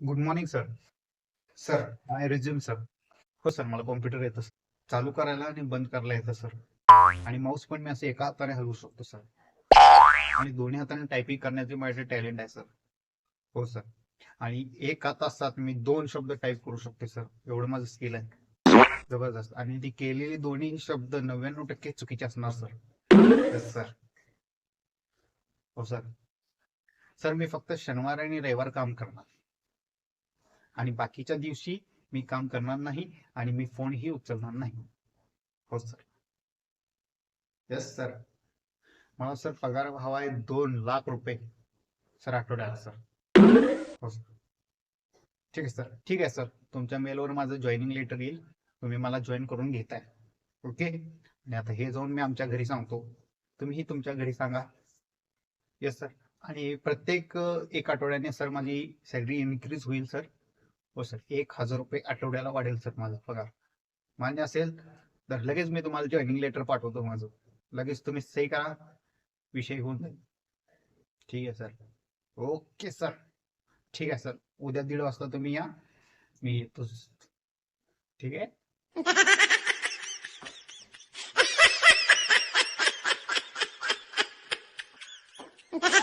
Good morning sir sir I resume sir हो sir मला computer येतं सर चालू करायला आणि बंद करायला येतं सर आणि माऊस पण मी असं एका हाताने हलवू शकतो सर आणि दोन्ही हाताने टायपिंग करण्याचे माझे टॅलेंट आहे सर हो सर आणि एका तासात मी दोन शब्द टाईप करू शकते सर एवढं माझं स्किल आहे. जबरदस्त. आणि ती केलेली दोन्ही शब्द नव्याण्णव टक्के चुकीचे असणार सर सर हो सर सर मी फक्त शनिवार आणि रविवार काम करणार. आणि बाकीच्या दिवशी मी काम करणार नाही आणि मी फोनही उचलणार नाही. हो सर येस सर मला सर पगार हवा आहे दोन लाख रुपये. सर आठवड्याला सर हो सर ठीक आहे सर ठीक आहे सर तुमच्या मेलवर माझं जॉईनिंग लेटर येईल. तुम्ही मला जॉईन करून घेताय. ओके आणि आता हे जाऊन मी आमच्या घरी सांगतो. तुम्हीही तुमच्या घरी सांगा. येस सर आणि प्रत्येक एक आठवड्याने सर माझी सॅलरी इन्क्रीज होईल सर हो सर एक हजार रुपये आठवड्याला वाढेल सर माझा पगार मान्य असेल तर लगेच मी तुम्हाला जॉईनिंग लेटर पाठवतो माझं. लगेच तुम्ही सही करा विषय होऊन जाईल. ठीक आहे सर. Okay sir. ठीक आहे सर. उद्या दीड वाजता तुम्ही या. मी येतो ठीक आहे? Ha ha!